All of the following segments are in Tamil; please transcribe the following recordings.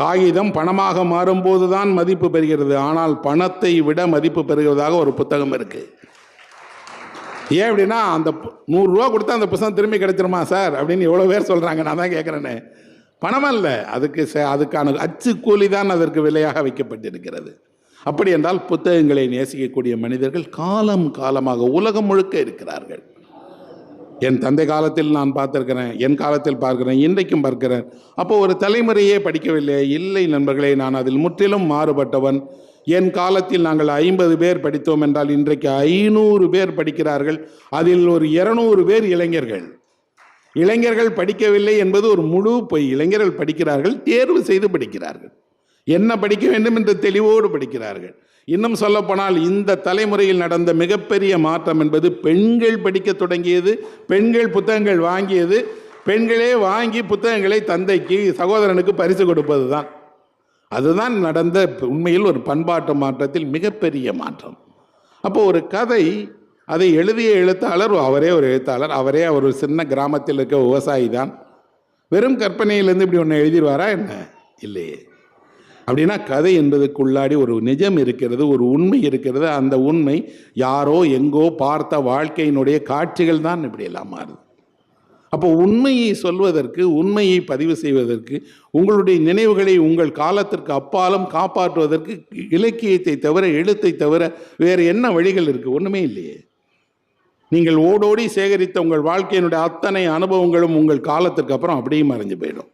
காகிதம் பணமாக மாறும்போது தான் மதிப்பு பெறுகிறது. ஆனால் பணத்தை விட மதிப்பு பெறுகிறதாக ஒரு புத்தகம் இருக்கு. ஏன் அப்படின்னா அந்த நூறுரூவா கொடுத்தா அந்த புத்தகம் திரும்பி கிடைச்சிருமா சார்? அப்படின்னு எவ்வளோ பேர் சொல்கிறாங்க நான் தான் கேட்குறேன்னு பணம் அல்ல. அதுக்கு அதுக்கான அச்சு கூலி தான் அதற்கு விலையாக வைக்கப்பட்டிருக்கிறது. அப்படி என்றால் புத்தகங்களை நேசிக்கக்கூடிய மனிதர்கள் காலம் காலமாக உலகம் முழுக்க இருக்கிறார்கள். என் தந்தை காலத்தில் நான் பார்த்திருக்கிறேன் என் காலத்தில் பார்க்கிறேன் இன்றைக்கும் பார்க்கிறேன். அப்போ ஒரு தலைமுறையே படிக்கவில்லை. இல்லை நண்பர்களே நான் அதில் முற்றிலும் மாறுபட்டவன். என் காலத்தில் நாங்கள் ஐம்பது பேர் படித்தோம் என்றால் இன்றைக்கு ஐநூறு பேர் படிக்கிறார்கள். அதில் ஒரு இருநூறு பேர் இளைஞர்கள். இளைஞர்கள் படிக்கவில்லை என்பது ஒரு முழு பொய். இளைஞர்கள் படிக்கிறார்கள் தேர்வு செய்து படிக்கிறார்கள். என்ன படிக்க வேண்டும் என்று தெளிவோடு படிக்கிறார்கள். இன்னும் சொல்லப்போனால் இந்த தலைமுறையில் நடந்த மிகப்பெரிய மாற்றம் என்பது பெண்கள் படிக்க தொடங்கியது பெண்கள் புத்தகங்கள் வாங்கியது பெண்களே வாங்கி புத்தகங்களை தந்தைக்கு சகோதரனுக்கு பரிசு கொடுப்பது தான் அதுதான் நடந்த உண்மையில் ஒரு பண்பாட்டு மாற்றத்தில் மிகப்பெரிய மாற்றம். அப்போ ஒரு கதை அதை எழுதிய எழுத்தாளர் அவரே ஒரு எழுத்தாளர் அவரே ஒரு சின்ன கிராமத்தில் இருக்க விவசாயி தான் வெறும் கற்பனையிலேருந்து இப்படி ஒன்று எழுதிடுவாரா என்ன? இல்லையே. அப்படின்னா கதை என்பதுக்குள்ளாடி ஒரு நிஜம் இருக்கிறது ஒரு உண்மை இருக்கிறது. அந்த உண்மை யாரோ எங்கோ பார்த்த வாழ்க்கையினுடைய காட்சிகள் தான் இப்படி எல்லாம் மாறுது. அப்போ உண்மையை சொல்வதற்கு உண்மையை பதிவு செய்வதற்கு உங்களுடைய நினைவுகளை உங்கள் காலத்திற்கு அப்பாலும் காப்பாற்றுவதற்கு இலக்கியத்தை தவிர எழுத்தை தவிர வேறு என்ன வழிகள் இருக்குது ஒன்றுமே இல்லையே. நீங்கள் ஓடோடி சேகரித்த உங்கள் வாழ்க்கையினுடைய அத்தனை அனுபவங்களும் உங்கள் காலத்திற்கு அப்புறம் அப்படியே மறைஞ்சு போயிடும்.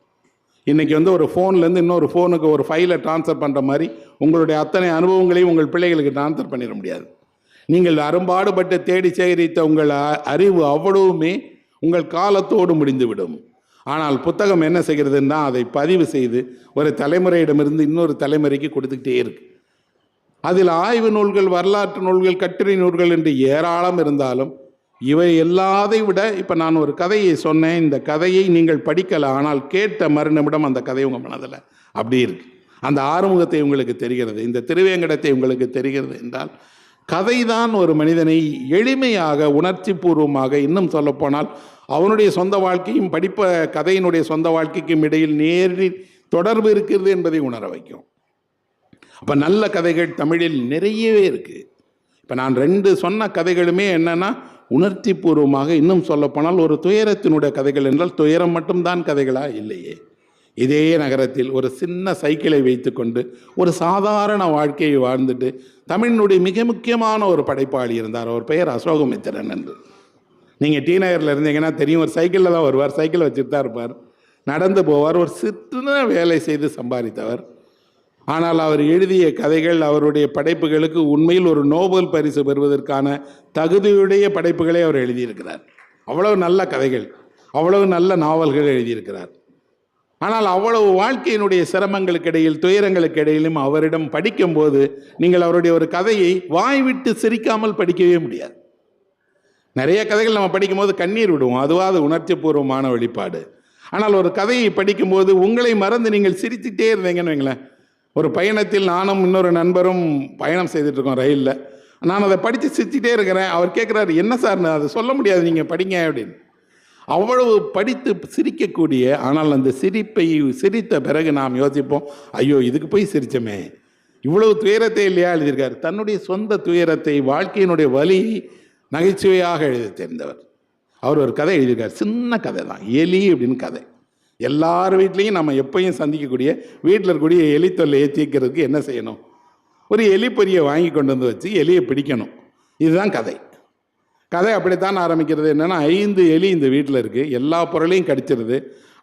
இன்றைக்கி வந்து ஒரு ஃபோன்லேருந்து இன்னொரு ஃபோனுக்கு ஒரு ஃபைலை ட்ரான்ஸ்ஃபர் பண்ணுற மாதிரி உங்களுடைய அத்தனை அனுபவங்களையும் உங்கள் பிள்ளைகளுக்கு ட்ரான்ஸ்ஃபர் பண்ணிட முடியாது. நீங்கள் அரும்பாடுபட்டு தேடி சேகரித்த உங்கள் அ- அறிவு அவ்வளவுமே உங்கள் காலத்தோடு முடிந்துவிடும். ஆனால் புத்தகம் என்ன செய்கிறதுன்னா அதை பதிவு செய்து ஒரு தலைமுறையிடமிருந்து இன்னொரு தலைமுறைக்கு கொடுத்துக்கிட்டே இருக்கு. அதில் ஆய்வு நூல்கள் வரலாற்று நூல்கள் கட்டுரை நூல்கள் என்று ஏராளம் இருந்தாலும் இவை எல்லாதை விட இப்போ நான் ஒரு கதையை சொன்னேன். இந்த கதையை நீங்கள் படிக்கல ஆனால் கேட்ட மறுநிமிடம் அந்த கதை உங்கள் மனதில் அப்படி இருக்கு. அந்த ஆறுமுகத்தை உங்களுக்கு தெரிகிறது இந்த திருவேங்கடத்தை உங்களுக்கு தெரிகிறது என்றால் கதைதான் ஒரு மனிதனை எளிமையாக உணர்ச்சி பூர்வமாக இன்னும் சொல்லப்போனால் அவனுடைய சொந்த வாழ்க்கையும் படிப்ப கதையினுடைய சொந்த வாழ்க்கைக்கும் இடையில் நேரில் தொடர்பு இருக்கிறது என்பதை உணர வைக்கும். அப்போ நல்ல கதைகள் தமிழில் நிறையவே இருக்குது இப்போ நான் ரெண்டு சொன்ன கதைகளுமே என்னென்னா உணர்ச்சி பூர்வமாக இன்னும் சொல்லப்போனால் ஒரு துயரத்தினுடைய கதைகள் என்றால் துயரம் மட்டும்தான் கதைகளா? இல்லையே. இதே நகரத்தில் ஒரு சின்ன சைக்கிளை வைத்துக்கொண்டு ஒரு சாதாரண வாழ்க்கையை வாழ்ந்துட்டு தமிழினுடைய மிக முக்கியமான ஒரு படைப்பாளி இருந்தார். அவர் பெயர் அசோகமித்திரன் என்று. நீங்கள் டி நகரில் இருந்தீங்கன்னா தெரியும் ஒரு சைக்கிளில் தான் வருவார் சைக்கிள் வச்சுட்டு தான் இருப்பார். நடந்து போவார் ஒரு சின்ன வேலை செய்து சம்பாதித்தவர். ஆனால் அவர் எழுதிய கதைகள் அவருடைய படைப்புகளுக்கு உண்மையில் ஒரு நோபல் பரிசு பெறுவதற்கான தகுதியுடைய படைப்புகளை அவர் எழுதியிருக்கிறார். அவ்வளவு நல்ல கதைகள் அவ்வளவு நல்ல நாவல்கள் எழுதியிருக்கிறார். ஆனால் அவ்வளவு வாழ்க்கையினுடைய சிரமங்களுக்கு இடையில் துயரங்களுக்கு இடையிலும் அவரிடம் படிக்கும்போது நீங்கள் அவருடைய ஒரு கதையை வாய்விட்டு சிரிக்காமல் படிக்கவே முடியாது. நிறைய கதைகள் நம்ம படிக்கும்போது கண்ணீர் விடுவோம். அதுவாது உணர்ச்சி பூர்வமான வெளிப்பாடு. ஆனால் ஒரு கதையை படிக்கும்போது உங்களை மறந்து நீங்கள் சிரிச்சுட்டே இருந்தீங்கன்னு வைங்களேன். ஒரு பயணத்தில் நானும் இன்னொரு நண்பரும் பயணம் செய்துட்ருக்கோம் ரயிலில். நான் அதை படித்து சிரிச்சிட்டே இருக்கிறேன். அவர் கேட்குறாரு என்ன சார் அதை சொல்ல முடியாது நீங்கள் படிங்க அப்படின்னு. அவ்வளவு படித்து சிரிக்கக்கூடிய ஆனால் அந்த சிரிப்பை சிரித்த பிறகு நாம் யோசிப்போம் ஐயோ இதுக்கு போய் சிரிச்சோமே. இவ்வளவு துயரத்தை இல்லையா எழுதியிருக்காரு. தன்னுடைய சொந்த துயரத்தை வாழ்க்கையினுடைய வழி நகைச்சுவையாக எழுத தெரிந்தவர். அவர் ஒரு கதை எழுதியிருக்கார் சின்ன கதை தான் எலி அப்படின்னு கதை. எல்லார் வீட்லேயும் நம்ம எப்பயும் சந்திக்கக்கூடிய வீட்டில் இருக்கக்கூடிய எலி தொல்லையை தீர்க்கிறதுக்கு என்ன செய்யணும்? ஒரு எலி பொரியை வாங்கி கொண்டு வந்து வச்சு எலியை பிடிக்கணும். இதுதான் கதை. கதை அப்படித்தான் ஆரம்பிக்கிறது. என்னென்னா ஐந்து எலி இந்த வீட்டில் இருக்குது எல்லா பொருளையும் கடிச்சிருது.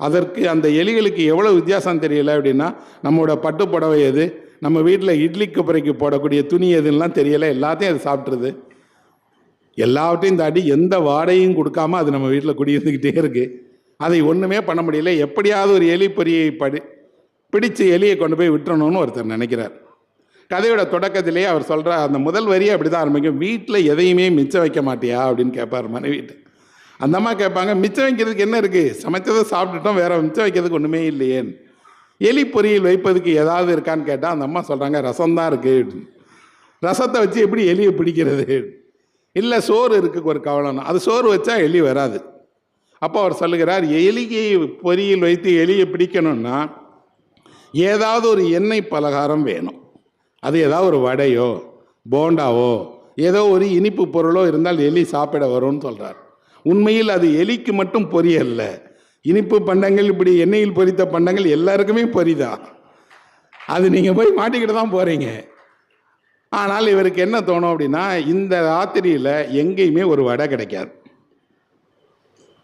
அதற்கு அந்த எலிகளுக்கு எவ்வளோ வித்தியாசம் தெரியல அப்படின்னா நம்மளோட பட்டு புடவை எது நம்ம வீட்டில் இட்லி குப்பரைக்கு போடக்கூடிய துணி எதுன்னெலாம் தெரியலை. எல்லாத்தையும் அது சாப்பிட்ருது எல்லாவற்றையும் தாண்டி எந்த வாடகையும் கொடுக்காம அது நம்ம வீட்டில் குடியிருந்துக்கிட்டே இருக்குது அதை ஒன்றுமே பண்ண முடியல. எப்படியாவது ஒரு எலி பொறியை படி பிடிச்சு எலியை கொண்டு போய் விட்டுறணும்னு ஒருத்தர் நினைக்கிறார். கதையோட தொடக்கத்திலேயே அவர் சொல்கிற அந்த முதல் வரியை அப்படி தான் ஆரம்பிக்கும். வீட்டில் எதையுமே மிச்சம் வைக்க மாட்டியா? அப்படின்னு கேட்பார் மனைவிட்டு. அந்த அம்மா கேட்பாங்க மிச்சம் வைக்கிறதுக்கு என்ன இருக்குது சமைச்சதை சாப்பிட்டுட்டோம் வேற மிச்சம் வைக்கிறதுக்கு ஒன்றுமே இல்லையேன்னு எலி பொரியல் வைப்பதுக்கு ஏதாவது இருக்கான்னு கேட்டால் அந்த அம்மா சொல்கிறாங்க ரசம் தான் இருக்குது ரசத்தை வச்சு எப்படி எலியை பிடிக்கிறது? இல்லை சோறு இருக்கு ஒரு கவலைன்னா அது சோறு வச்சா எலி வராது. அப்போ அவர் சொல்லுகிறார் எலியை பொறியில் வைத்து எலியை பிடிக்கணும்னா ஏதாவது ஒரு எண்ணெய் பலகாரம் வேணும். அது ஏதாவது ஒரு வடையோ போண்டாவோ ஏதோ ஒரு இனிப்பு பொருளோ இருந்தால் எலி சாப்பிட வரும்னு சொல்கிறார் உண்மையில் அது எலிக்கு மட்டும் பொரியல்ல. இனிப்பு பண்டங்கள் இப்படி எண்ணெயில் பொரித்த பண்டங்கள் எல்லாருக்குமே பொரிதான் அது நீங்கள் போய் மாட்டிக்கிட்டு தான் போகிறீங்க ஆனால் இவருக்கு என்ன தோணும் அப்படின்னா இந்த ராத்திரியில் எங்கேயுமே ஒரு வடை கிடைக்காது.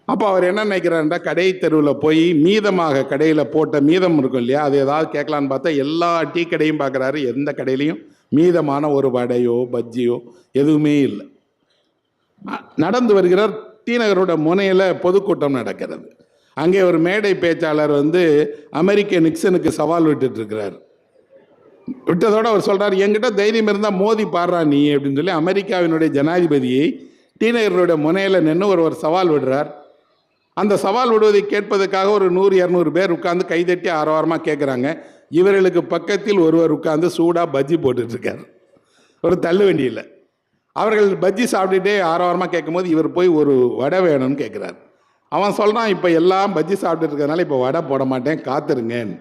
அப்போ அவர் என்ன நினைக்கிறாருன்றா கடை தெருவில் போய் மீதமாக கடையில் போட்ட மீதம் இருக்கும் இல்லையா? அது ஏதாவது கேட்கலான்னு பார்த்தா எல்லா டீ கடையும் பார்க்குறாரு. எந்த கடையிலையும் மீதமான ஒரு வடையோ பஜ்ஜியோ எதுவுமே இல்லை. நடந்து வருகிறார். டி நகரோட முனையில் பொதுக்கூட்டம் நடக்கிறது. அங்கே ஒரு மேடை பேச்சாளர் வந்து அமெரிக்க நிக்சனுக்கு சவால் விட்டுட்டு இருக்கிறார் விட்டதோட அவர் சொல்கிறார் என்கிட்ட தைரியம் இருந்தால் மோதி பாடுறா நீ அப்படின்னு சொல்லி அமெரிக்காவினுடைய ஜனாதிபதியை டி நகரோட முனையில் நின்று ஒருவர் சவால் விடுறார். அந்த சவால் விடுவதை கேட்பதற்காக ஒரு நூறு இரநூறு பேர் உட்காந்து கைதட்டி ஆரவாரமாக கேட்குறாங்க இவர்களுக்கு பக்கத்தில் ஒருவர் உட்காந்து சூடாக பஜ்ஜி போட்டுட்ருக்கார். ஒரு தள்ளு வண்டியில் அவர்கள் பஜ்ஜி சாப்பிட்டுட்டே ஆரவாரமாக கேட்கும்போது இவர் போய் ஒரு வடை வேணும்னு கேட்குறாரு அவன் சொல்கிறான் இப்போ எல்லாம் பஜ்ஜி சாப்பிட்டுட்டு இப்போ வடை போட மாட்டேன் காத்துருங்கன்னு.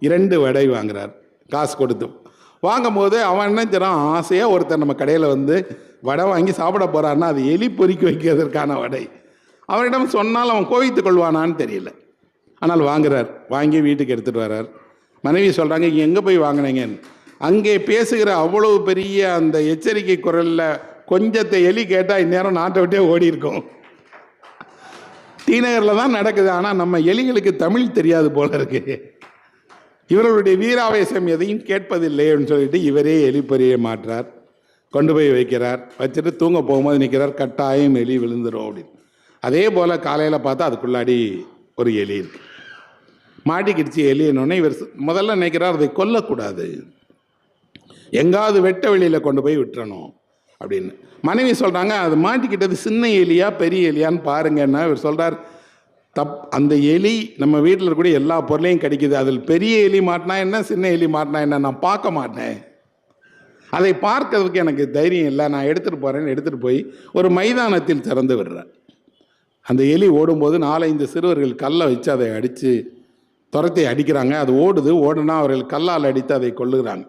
இரண்டு வடை வாங்குறார் காசு கொடுத்து. வாங்கும்போது அவன் என்ன செய்றான் ஆசையாக ஒருத்தர் நம்ம கடையில் வந்து வடை வாங்கி சாப்பிட போகிறான்னா அது எலி பொறிக்க வைக்கிறதுக்கான வடை. அவரிடம் சொன்னால் அவன் கோவித்துக் கொள்வானான்னு தெரியல. ஆனால் வாங்குறார். வாங்கி வீட்டுக்கு எடுத்துகிட்டு வர்றார் மனைவி சொல்கிறாங்க எங்கே போய் வாங்கினீங்கன்னு? அங்கே பேசுகிற அவ்வளவு பெரிய அந்த எச்சரிக்கை குரலில் கொஞ்சத்தை எலி கேட்டால் இந்நேரம் நாட்டை விட்டே ஓடி இருக்கும் டிநகரில் தான் நடக்குது. ஆனால் நம்ம எலிகளுக்கு தமிழ் தெரியாது போல இருக்கு. இவர்களுடைய வீராவேசம் எதையும் கேட்பதில்லை அப்படின்னு சொல்லிட்டு இவரே எலிப்பொறியை மாற்றார். கொண்டு போய் வைக்கிறார். வச்சுட்டு தூங்க போகும்போது நிற்கிறார் கட்டாயம் எலி விழுந்துரும் அப்படின்னு. அதே போல் காலையில் பார்த்தா அதுக்குள்ளாடி ஒரு எலி இருக்கு. மாட்டிக்கிடுச்சு எலியனோடனே இவர் முதல்ல நினைக்கிறார் அதை கொல்லக்கூடாது. எங்காவது வெட்ட வெளியில் கொண்டு போய் விட்டுறணும். அப்படின்னு. மனைவி சொல்கிறாங்க அது மாட்டிக்கிட்டது சின்ன எலியா பெரிய எலியான்னு பாருங்கன்னா இவர் சொல்கிறார் தப் அந்த எலி நம்ம வீட்டில் இருக்கக்கூடிய எல்லா பொருளையும் கடிக்குது. அதில் பெரிய எலி மாட்டினா என்ன சின்ன எலி மாட்டினா என்ன? நான் பார்க்க மாட்டேன். அதை பார்க்கறதுக்கு எனக்கு தைரியம் இல்லை. நான் எடுத்துகிட்டு போகிறேன்னு எடுத்துகிட்டு போய் ஒரு மைதானத்தில் திறந்து விடுறேன். அந்த எலி ஓடும்போது நாலஞ்சு சிறுவர்கள் கல்லை வச்சு அதை அடித்து துரத்தை அடிக்கிறாங்க. அது ஓடுது ஓடுனா அவர்கள் கல்லால் அடித்து அதை கொல்லுகிறாங்க.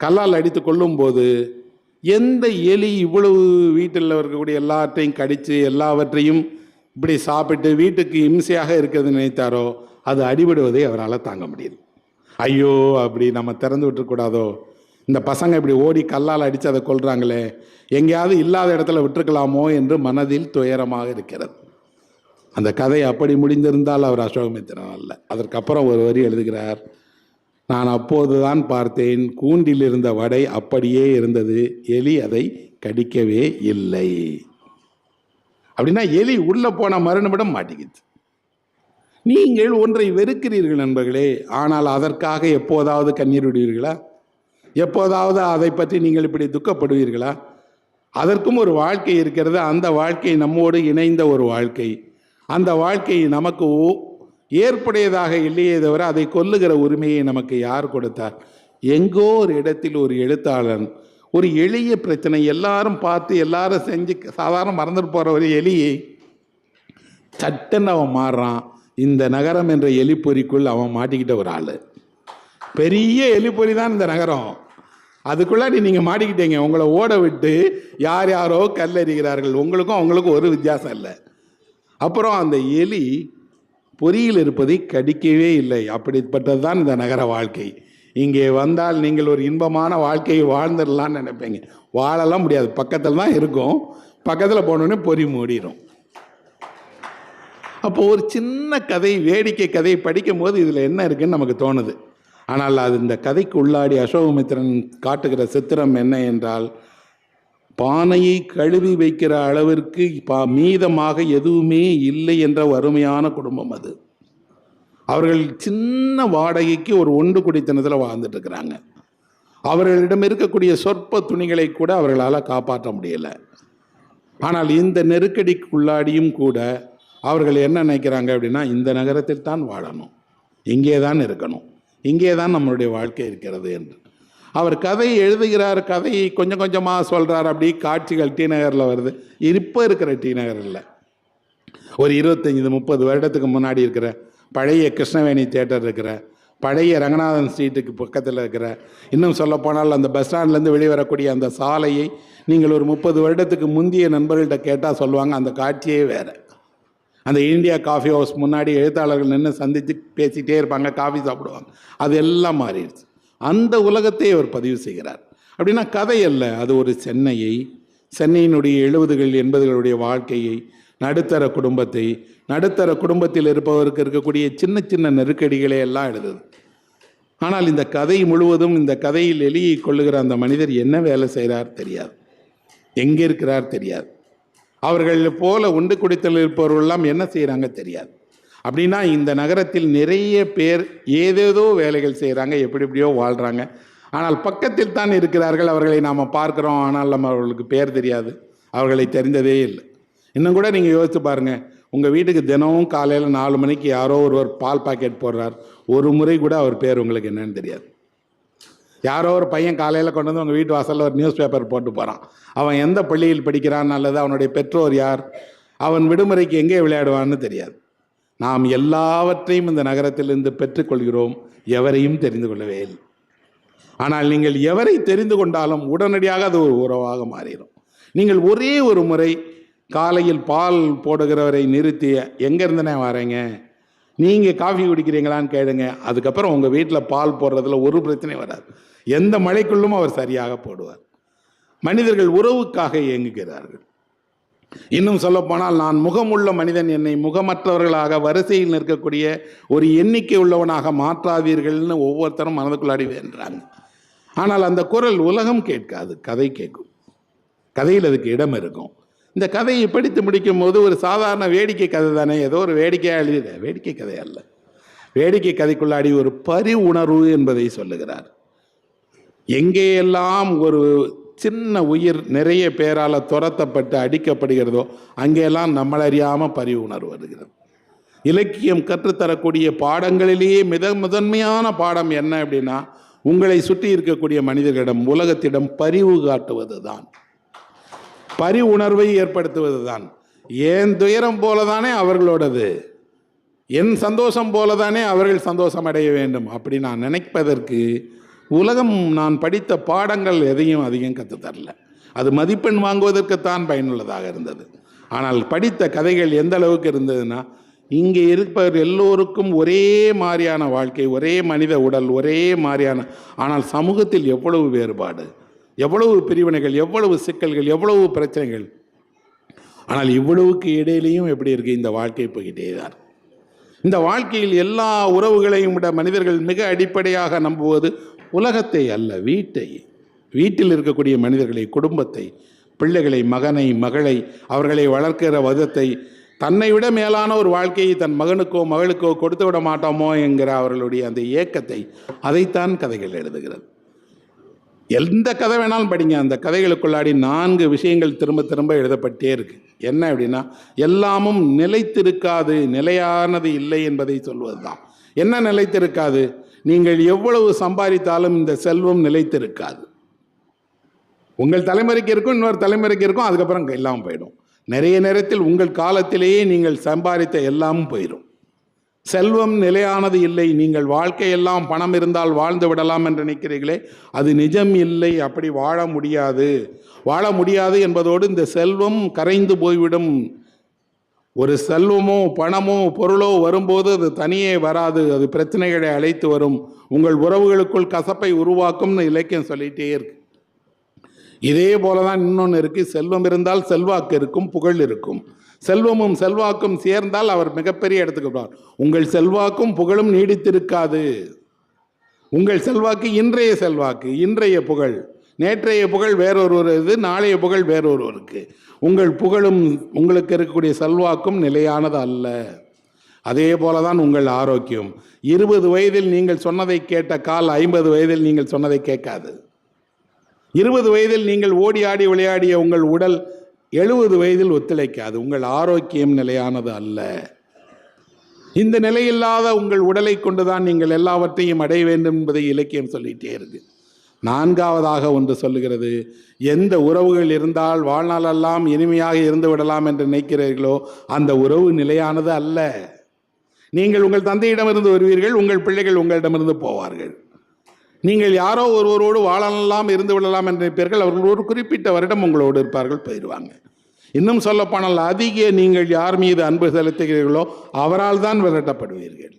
கல்லால் அடித்து கொல்லும்போது எந்த எலி இவ்வளவு வீட்டில் இருக்கக்கூடிய எல்லாற்றையும் கடித்து எல்லாவற்றையும் இப்படி சாப்பிட்டு வீட்டுக்கு இம்சையாக இருக்கிறது நினைத்தாரோ அது அடிபடுவதை அவரால் தாங்க முடியுது. ஐயோ அப்படி நம்ம திறந்து விட்டுறக்கூடாதோ? இந்த பசங்க இப்படி ஓடி கல்லால் அடித்து அதை கொள்கிறாங்களே எங்கேயாவது இல்லாத இடத்துல விட்டுருக்கலாமோ என்று மனதில் துயரமாக இருக்கிறது. அந்த கதை அப்படி முடிந்திருந்தால் அவர் அசோகமித்திரன் அல்ல. அதற்கப்புறம் ஒரு வரி எழுதுகிறார் நான் அப்போதுதான் பார்த்தேன் கூண்டில் இருந்த வடை அப்படியே இருந்தது எலி அதை கடிக்கவே இல்லை. அப்படின்னா எலி உள்ள போன மறுநிமிடம் மாட்டிக்கிச்சு. நீங்கள் ஒன்றை வெறுக்கிறீர்கள் நண்பர்களே ஆனால் அதற்காக எப்போதாவது கண்ணீர் விடுவீர்களா? எப்போதாவது அதை பற்றி நீங்கள் இப்படி துக்கப்படுவீர்களா? அதற்கும் ஒரு வாழ்க்கை இருக்கிறது அந்த வாழ்க்கை நம்மோடு இணைந்த ஒரு வாழ்க்கை. அந்த வாழ்க்கை நமக்கு ஏற்புடையதாக இல்லையே தவிர அதை கொல்லுகிற உரிமையை நமக்கு யார் கொடுத்தார்? எங்கோ ஒரு இடத்தில் ஒரு எழுத்தாளன் ஒரு எளிய பிரச்சனை எல்லாரும் பார்த்து எல்லாரும் செஞ்சு சாதாரண மறந்துட்டு போகிற ஒரு எலியை சட்டுன்னு அவன் மாறுறான். இந்த நகரம் என்ற எலிப்பொறிக்குள் அவன் மாட்டிக்கிட்ட ஒரு ஆள். பெரிய எலிப்பொறி தான் இந்த நகரம். அதுக்குள்ளாடி நீங்கள் மாட்டிக்கிட்டீங்க. உங்களை ஓட விட்டு யார் யாரோ கல்லெறிகிறார்கள். உங்களுக்கும் அவங்களுக்கும் ஒரு வித்தியாசம் இல்லை. அப்புறம் அந்த எலி பொறியில் இருப்பதை கடிக்கவே இல்லை. அப்படிப்பட்டது தான் இந்த நகர வாழ்க்கை. இங்கே வந்தால் நீங்கள் ஒரு இன்பமான வாழ்க்கையை வாழ்ந்துடலான்னு நினைப்பீங்க. வாழலாம் முடியாது. பக்கத்தில் தான் இருக்கும். பக்கத்தில் போனோடனே பொறி மூடிடும் அப்போது ஒரு சின்ன கதை வேடிக்கை கதை படிக்கும் போது இதில் என்ன இருக்குன்னு நமக்கு தோணுது. ஆனால் அது இந்த கதைக்கு உள்ளாடி அசோகமித்திரன் காட்டுகிற சித்திரம் என்ன என்றால் பானையை கழுவி வைக்கிற அளவிற்கு பா மீதமாக எதுவுமே இல்லை என்ற வறுமையான குடும்பம் அது. அவர்கள் சின்ன வாடகைக்கு ஒரு ஒன்று குடித்தனத்தில் வாழ்ந்துட்டு இருக்கிறாங்க அவர்களிடம் இருக்கக்கூடிய சொற்ப துணிகளை கூட அவர்களால் காப்பாற்ற முடியலை. ஆனால் இந்த நெருக்கடிக்குள்ளாடியும் கூட அவர்கள் என்ன நினைக்கிறாங்க அப்படின்னா இந்த நகரத்தில் தான் வாழணும். இங்கே தான் இருக்கணும். இங்கே தான் நம்மளுடைய வாழ்க்கை இருக்கிறது என்று. அவர் கதை எழுதுகிறார் கதையை கொஞ்சம் கொஞ்சமாக சொல்கிறார் அப்படி காட்சிகள் டி நகரில் வருது. இப்போ இருக்கிற டி நகரில். ஒரு இருபத்தஞ்சி முப்பது வருடத்துக்கு முன்னாடி இருக்கிற பழைய கிருஷ்ணவேணி தேட்டர் இருக்கிற பழைய ரங்கநாதன் ஸ்ட்ரீட்டுக்கு பக்கத்தில் இருக்கிற இன்னும் சொல்லப்போனால் அந்த பஸ் ஸ்டாண்ட்லேருந்து வெளிவரக்கூடிய அந்த சாலையை நீங்கள் ஒரு முப்பது வருடத்துக்கு முந்தைய நண்பர்கள்ட்ட கேட்டால் சொல்லுவாங்க அந்த காட்சியே வேறு. அந்த இந்தியா காஃபி ஹவுஸ் முன்னாடி எழுத்தாளர்கள் நின்று சந்தித்து பேசிகிட்டே இருப்பாங்க காஃபி சாப்பிடுவாங்க. அது எல்லாம் மாறிடுச்சு. அந்த உலகத்தை அவர் பதிவு செய்கிறார். அப்படின்னா கதை அல்ல அது ஒரு சென்னையை சென்னையினுடைய எழுபதுகள் எண்பதுகளுடைய வாழ்க்கையை நடுத்தர குடும்பத்தை நடுத்தர குடும்பத்தில் இருப்பவருக்கு இருக்கக்கூடிய சின்ன சின்ன நெருக்கடிகளை எல்லாம் எழுதுது. ஆனால் இந்த கதை முழுவதும் இந்த கதையில் எலியை கொள்ளுகிற அந்த மனிதர் என்ன வேலை செய்கிறார் தெரியாது. எங்கே இருக்கிறார் தெரியாது. அவர்கள் போல உண்டு குடித்தல் இருப்பவர்கள்லாம் என்ன செய்கிறாங்க தெரியாது. அப்படின்னா இந்த நகரத்தில் நிறைய பேர் ஏதேதோ வேலைகள் செய்கிறாங்க எப்படி எப்படியோ வாழ்கிறாங்க ஆனால் பக்கத்தில் தான் இருக்கிறார்கள் அவர்களை நாம் பார்க்குறோம் ஆனால் நம்ம அவர்களுக்கு பேர் தெரியாது அவர்களை தெரிந்ததே இல்லை. இன்னும் கூட நீங்கள் யோசித்து பாருங்கள் உங்கள் வீட்டுக்கு தினமும் காலையில் நாலு மணிக்கு யாரோ ஒருவர் பால் பாக்கெட் போடுறார் ஒரு முறை கூட அவர் பேர் உங்களுக்கு என்னன்னு தெரியாது. யாரோ ஒரு பையன் காலையில் கொண்டு வந்து உங்கள் வீட்டு வாசலில் ஒரு நியூஸ் பேப்பர் போட்டு போகிறான் அவன் எந்த பள்ளியில் படிக்கிறான் அல்லது அவனுடைய பெற்றோர் யார் அவன் விடுமுறைக்கு எங்கே விளையாடுவான்னு தெரியாது. நாம் எல்லாவற்றையும் இந்த நகரத்திலிருந்து பெற்றுக்கொள்கிறோம் எவரையும் தெரிந்து கொள்ளவே இல்லை. ஆனால் நீங்கள் எவரை தெரிந்து கொண்டாலும் உடனடியாக அது ஒரு உறவாக மாறிடும். நீங்கள் ஒரே ஒரு முறை காலையில் பால் போடுகிறவரை நிறுத்தி எங்கேருந்துனே வரீங்க? நீங்கள் காஃபி குடிக்கிறீங்களான்னு கேளுங்க. அதுக்கப்புறம் உங்கள் வீட்டில் பால் போடுறதுல ஒரு பிரச்சனையும் வராது. எந்த மழைக்குள்ளும் அவர் சரியாக போடுவார். மனிதர்கள் உறவுக்காக இயங்குகிறார்கள். இன்னும் சொல்லப்போனால் நான் முகமுள்ள மனிதன் என்னை முகமற்றவர்களாக வரிசையில் நிற்கக்கூடிய ஒரு எண்ணிக்கை உள்ளவனாக மாற்றாதீர்கள்னு ஒவ்வொருத்தரும் மனதுக்குள்ளாடி வேண்டாங்க ஆனால் அந்த குரல் உலகம் கேட்காது கதை கேட்கும். கதையில் அதுக்கு இடம் இருக்கும். இந்த கதையை படித்து முடிக்கும் போது ஒரு சாதாரண வேடிக்கை கதை தானே ஏதோ ஒரு வேடிக்கையாக எழுதிட வேடிக்கை கதை அல்ல. வேடிக்கை கதைக்குள்ளாடி ஒரு பரி உணர்வு என்பதை சொல்லுகிறார். எங்கேயெல்லாம் ஒரு சின்ன உயிர் நிறைய பேரால் துரத்தப்பட்டு அடிக்கப்படுகிறதோ அங்கெல்லாம் நம்மளறியாமல் பரிவு உணர்வு வருகிறது. இலக்கியம் கற்றுத்தரக்கூடிய பாடங்களிலேயே மிக முதன்மையான பாடம் என்ன அப்படின்னா உங்களை சுற்றி இருக்கக்கூடிய மனிதர்களிடம் உலகத்திடம் பரிவு காட்டுவது தான் பரி உணர்வை ஏற்படுத்துவது தான் ஏன் துயரம் போலதானே அவர்களோடது? என் சந்தோஷம் போலதானே அவர்கள் சந்தோஷம் அடைய வேண்டும்? அப்படி நான் நினைப்பதற்கு உலகம் நான் படித்த பாடங்கள் எதையும் அதிகம் கற்றுத்தரல. அது மதிப்பெண் வாங்குவதற்குத்தான் பயனுள்ளதாக இருந்தது. ஆனால் படித்த கதைகள் எந்த அளவுக்கு இருந்ததுன்னா இங்கே இருப்பவர் எல்லோருக்கும் ஒரே மாதிரியான வாழ்க்கை ஒரே மனித உடல் ஒரே மாதிரியான ஆனால் சமூகத்தில் எவ்வளவு வேறுபாடு எவ்வளவு பிரிவினைகள் எவ்வளவு சிக்கல்கள் எவ்வளவு பிரச்சனைகள். ஆனால் இவ்வளவுக்கு இடையிலையும் எப்படி இருக்கு இந்த வாழ்க்கை போய்கிட்டே தான். இந்த வாழ்க்கையில் எல்லா உறவுகளையும் விட மனிதர்கள் மிக அடிப்படையாக நம்புவது உலகத்தை அல்ல வீட்டை. வீட்டில் இருக்கக்கூடிய மனிதர்களை குடும்பத்தை பிள்ளைகளை மகனை மகளை அவர்களை வளர்க்கிற விதத்தை தன்னை விட மேலான ஒரு வாழ்க்கையை தன் மகனுக்கோ மகளுக்கோ கொடுத்து விட மாட்டோமோ என்கிற அவர்களுடைய அந்த ஏக்கத்தை அதைத்தான் கதைகள் எழுதுகிறது. எந்த கதை வேணாலும் படிங்க. அந்த கதைகளுக்குள்ளாடி நான்கு விஷயங்கள் திரும்ப திரும்ப எழுதப்பட்டே இருக்கு. என்ன அப்படின்னா எல்லாமும் நிலைத்திருக்காது நிலையானது இல்லை என்பதை சொல்வது தான் என்ன நிலைத்திருக்காது? நீங்கள் எவ்வளவு சம்பாதித்தாலும் இந்த செல்வம் நிலைத்திருக்காது. உங்கள் தலைமுறைக்கு இருக்கும் இன்னொரு தலைமுறைக்கு இருக்கும் அதுக்கப்புறம் எல்லாம் போயிடும். நிறைய நேரத்தில் உங்கள் காலத்திலேயே நீங்கள் சம்பாதித்த எல்லாமும் போயிடும் செல்வம் நிலையானது இல்லை. நீங்கள் வாழ்க்கையெல்லாம் பணம் இருந்தால் வாழ்ந்து விடலாம் என்று நினைக்கிறீர்களே அது நிஜம் இல்லை. அப்படி வாழ முடியாது. வாழ முடியாது என்பதோடு இந்த செல்வம் கரைந்து போய்விடும். ஒரு செல்வமோ பணமோ பொருளோ வரும்போது அது தனியே வராது. அது பிரச்சனைகளை அழைத்து வரும். உங்கள் உறவுகளுக்குள் கசப்பை உருவாக்கும்னு இலக்கியம் சொல்லிகிட்டே இருக்கு. இதே போல தான் இன்னொன்று இருக்கு. செல்வம் இருந்தால் செல்வாக்கு இருக்கும் புகழ் இருக்கும். செல்வமும் செல்வாக்கும் சேர்ந்தால் அவர் மிகப்பெரிய இடத்துக்கு வருவார் உங்கள் செல்வாக்கும் புகழும் நீடித்திருக்காது. உங்கள் செல்வாக்கு இன்றைய செல்வாக்கு இன்றைய புகழ். நேற்றைய புகழ் வேறொருவர் இது நாளைய புகழ் வேறொருவருக்கு. உங்கள் புகழும் உங்களுக்கு இருக்கக்கூடிய செல்வாக்கும் நிலையானது அல்ல. அதே போல தான் உங்கள் ஆரோக்கியம். இருபது வயதில் நீங்கள் சொன்னதை கேட்ட கால் ஐம்பது வயதில் நீங்கள் சொன்னதை கேட்காது. இருபது வயதில் நீங்கள் ஓடி ஆடி விளையாடிய உங்கள் உடல் எழுபது வயதில் ஒத்துழைக்காது. உங்கள் ஆரோக்கியம் நிலையானது அல்ல. இந்த நிலையில்லாத உங்கள் உடலை கொண்டுதான் நீங்கள் எல்லாவற்றையும் அடைய வேண்டும் என்பதை இலக்கியம் சொல்லிட்டே இருக்குது நான்காவதாக ஒன்று சொல்லுகிறது எந்த உறவுகள் இருந்தால் வாழ்நாளெல்லாம் இனிமையாக இருந்து விடலாம் என்று நினைக்கிறீர்களோ அந்த உறவு நிலையானது அல்ல. நீங்கள் உங்கள் தந்தையிடமிருந்து வருவீர்கள் உங்கள் பிள்ளைகள் உங்களிடமிருந்து போவார்கள். நீங்கள் யாரோ ஒருவரோடு வாழலாம் இருந்து விடலாம் என்று நினைப்பீர்கள் அவர்கள் ஒரு குறிப்பிட்ட வருடம் உங்களோடு இருப்பார்கள் போயிடுவாங்க இன்னும் சொல்லப்போனால் அதிக நீங்கள் யார் மீது அன்பு செலுத்துகிறீர்களோ அவரால் தான் விரட்டப்படுவீர்கள்.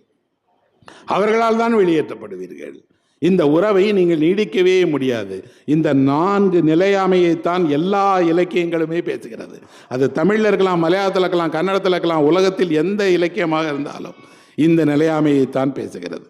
அவர்களால் தான் வெளியேற்றப்படுவீர்கள். இந்த உறவை நீங்கள் நீடிக்கவே முடியாது. இந்த நான்கு நிலையாமையைத்தான் எல்லா இலக்கியங்களுமே பேசுகிறது. அது தமிழில் இருக்கலாம் மலையாளத்தில் இருக்கலாம் கன்னடத்தில் இருக்கலாம் உலகத்தில் எந்த இலக்கியமாக இருந்தாலும் இந்த நிலையாமையைத்தான் பேசுகிறது.